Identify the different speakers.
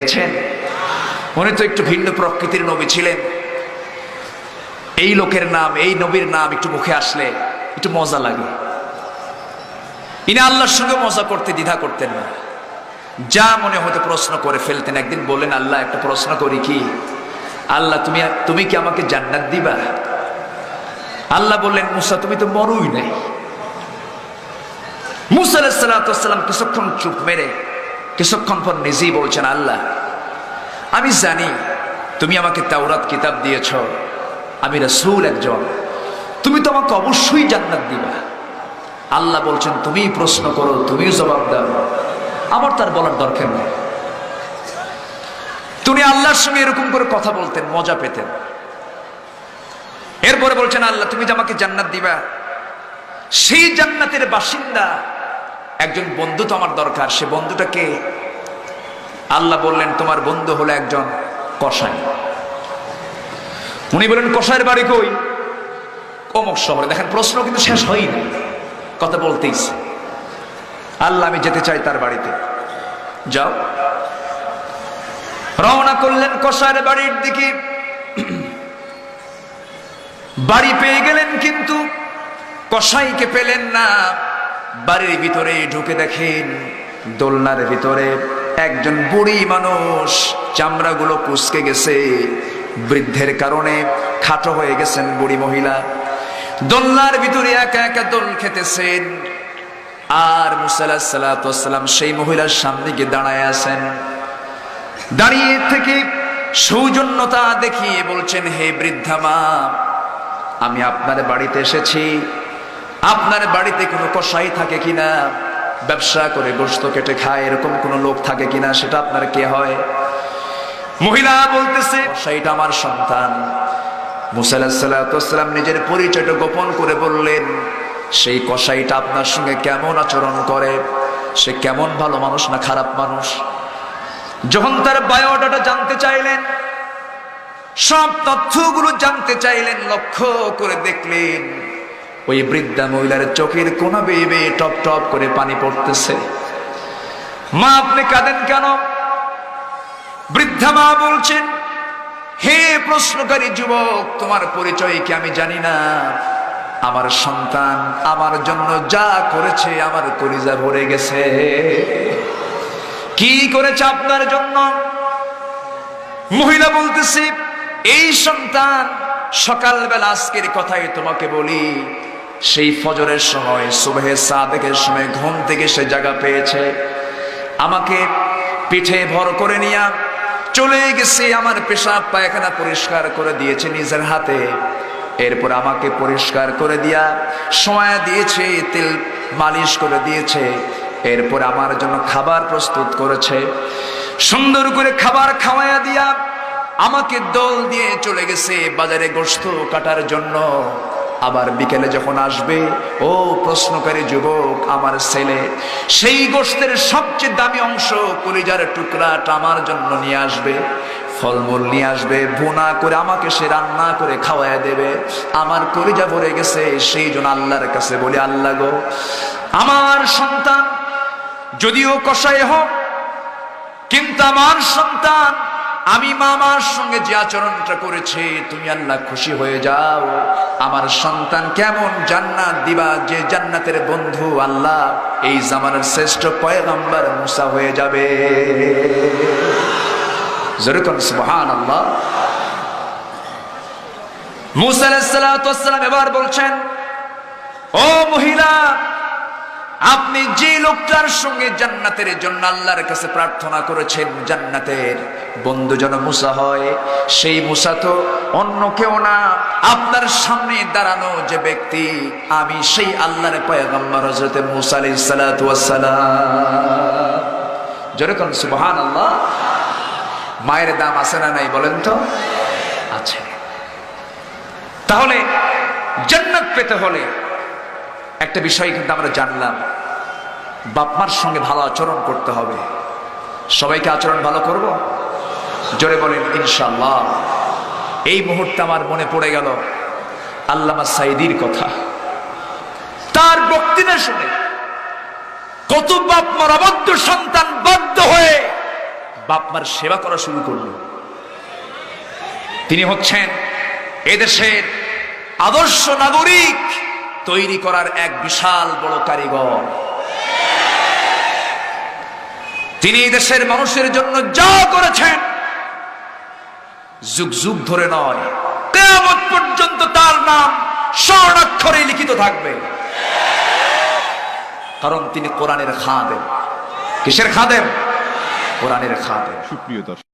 Speaker 1: দেখেছেন? উনি তো একটু ভিন্ন প্রকৃতির নবী ছিলেন। এই লোকের নাম, এই নবীর নাম একটু মুখে আসলে একটু মজা লাগে। ইনি আল্লাহর সঙ্গে মজা করতে, দ্বিধা করতেন না। যা মনে হতে প্রশ্ন করে ফেলতেন। একদিন বললেন, আল্লাহ, একটা প্রশ্ন করি কি? আল্লাহ, তুমি তুমি কি আমাকে জান্নাত দিবা? আল্লাহ বললেন, মুসা, তুমি তো মরুই নাই। মুসা আলাহিসাল্লাম কিছুক্ষণ চুপ মেরে কিছুক্ষণ পর নিজেই বলছেন, আল্লাহ, আমি জানি তুমি আমাকে তাওরাত কিতাব দিয়েছ, আমি রসুল একজন। তুমি তো আমাকে অবশ্যই জান্নাত দিবা। আল্লাহ বলছেন, তুমিই প্রশ্ন করো, তুমিও জবাব দাও। আমার তার বলার দরকার নেই। তুমি আল্লাহর সঙ্গে এরকম করে কথা বলতেন, মজা পেতেন। এরপরে বলছেন, আল্লাহ, তুমি যে আমাকে জান্নাত দিবা, সেই জান্নাতের বাসিন্দা একজন বন্ধু তো আমার দরকার, সে বন্ধুটাকে আল্লাহ বললেন, তোমার বন্ধু হলো একজন কসাই। উনি বললেন, কসাইয়ের বাড়ি কই? অমুক শহরে। দেখেন, প্রশ্ন কিন্তু শেষ হয়নি কথা বলতেইছে আল্লাহ, আমি যেতে চাই তার বাড়িতে। যাও। রওনা করলেন কসাইয়ের বাড়ির দিকে। বাড়ি পেয়ে গেলেন কিন্তু কসাইকে পেলেন না। বাড়ির ভিতরে ঢুকে দেখেন, দোলনার ভিতরে একজন বুড়ি মানুষ চামড়াগুলো কুচকে গেছে। বৃদ্ধের কারণে খাটো হয়ে গেছেন বুড়ি মহিলা। দোলনার ভিতরে একা একা দোল খেতেছেন। আর মুসাল্লাম সেই মহিলার সামনে গিয়ে দাঁড়ায় আছেন। দাঁড়িয়ে থেকে সৌজন্যতা দেখিয়ে বলছেন, হে বৃদ্ধা মা, আমি আপনার বাড়িতে এসেছি। আপনার বাড়িতে কোনো কষাই থাকে কিনা? ব্যবসা করে গোস্ত কেটে খায়, এরকম কোনো লোক থাকে কিনা? সেটা আপনার কে হয়? মহিলা বলতেছে কষাইটা আমার সন্তান। মুসাল্লাম নিজের পরিচয়টা গোপন করে বললেন, সেই কষাইটা আপনার সঙ্গে কেমন আচরণ করে? সে কেমন ভালো মানুষ না খারাপ মানুষ? যখন তার বায়োডাটা জানতে চাইলেন, সব তথ্যগুলো জানতে চাইলেন, লক্ষ্য করে দেখলেন ওই বৃদ্ধা মহিলার চোখের কোনা বেয়ে বেয়ে টপ টপ করে পানি পড়তেছে। মা, আপনি কাঁদেন কেন? বৃদ্ধা মা বলছেন, হে প্রশ্নকারী যুবক, তোমার পরিচয় কি আমি জানি না। আমার সন্তান আমার জন্য যা করেছে আমার কলিজা ভরে গেছে। কি করেছে আপনার জন্য? মহিলা বলতেছে, এই সন্তান সকালবেলা আজকের কথাই তোমাকে বলি। সেই ফজরের সময়, সুবহে সাদেকের সময় ঘুম থেকে সে জায়গা পেয়েছে। আমাকে পিঠে ভর করে নিয়া চলে গেছে, আমার পেশাব পায়খানা পরিষ্কার করে দিয়েছে নিজের হাতে। এরপর আমাকে পরিষ্কার করে দিয়া সময় দিয়েছে, তেল মালিশ করে দিয়েছে। এরপর আমার জন্য খাবার প্রস্তুত করেছে। সুন্দর করে খাবার খাওয়াইয়া দিয়া আমাকে দল দিয়ে চলে গেছে বাজারে গোস্ত কাটার জন্য। আবার বিকেলে যখন আসবে, ও প্রশ্নকারী যুবক, আমার ছেলে, সেই গোস্তের সবচেয়ে দামি অংশ কলিজার টুকরাটা আমার জন্য নিয়ে আসবে, ফলমূল নিয়ে আসবে বোনা করে আমাকে সে রান্না করে খাওয়ায় দেবে। আমার কলিজা ভরে গেছে, সেই জন্য আল্লাহর কাছে বলি, আল্লাহ গো, আমার সন্তান যদিও কষাই হোক, কিন্তু আমার সন্তান আমি মামার সঙ্গে যে আচরণটা করেছে, তুমি আল্লাহ খুশি হয়ে যাও। আমার সন্তান কেমন জান্নাত দিবা? যে জান্নাতের বন্ধু আল্লাহ, এই জামানের শ্রেষ্ঠ পয়গম্বর মুসা হয়ে যাবে। যেরকম সুবহান আল্লাহ মুসা আলাইসালাম এবার বলছেন ও মহিলা আপনি যে লোকটার সঙ্গে জান্নাতের জন্য আল্লাহর কাছে প্রার্থনা করেছেন জান্নাতের বন্ধু যেন মুসা হয়, সেই মুসা তো অন্য কেউ না। আপনার সামনে দাঁড়ানো যে ব্যক্তি, আমি সেই আল্লাহর পয়গম্বর হজরতে মুসা আলাইহিস সালাতু ওয়াস সালাম। যেরকম সুবহান আল্লাহ মায়ের দাম আছে না নাই বলেন তো? আছে। তাহলে জান্নাত পেতে হলে একটা বিষয় কিন্তু আমরা জানলাম। বাপমার সঙ্গে ভালো আচরণ করতে হবে। সবাইকে আচরণ ভালো করব? জোরে বলেন ইনশাল্লাহ এই মুহূর্তে আমার মনে পড়ে গেল আল্লামা সাইদির কথা। তার বক্তৃতা শুনে কত বাপ মার অবাধ্য সন্তান বাধ্য হয়ে বাপমার সেবা করা শুরু করল। তিনি হচ্ছেন এদেশের আদর্শ নাগরিক, তৈরি করার এক বিশাল বড় কারিগর। তিনি এই দেশের মানুষের জন্য যা করেছেন, যুগ যুগ ধরে নয়, কেয়ামত পর্যন্ত তার নাম স্বর্ণাক্ষরে লিখিত থাকবে। কারণ তিনি কোরআনের খাদেম। কিসের খাদেম? কোরআনের খাদেম।
Speaker 2: সুপ্রিয় দর্শক।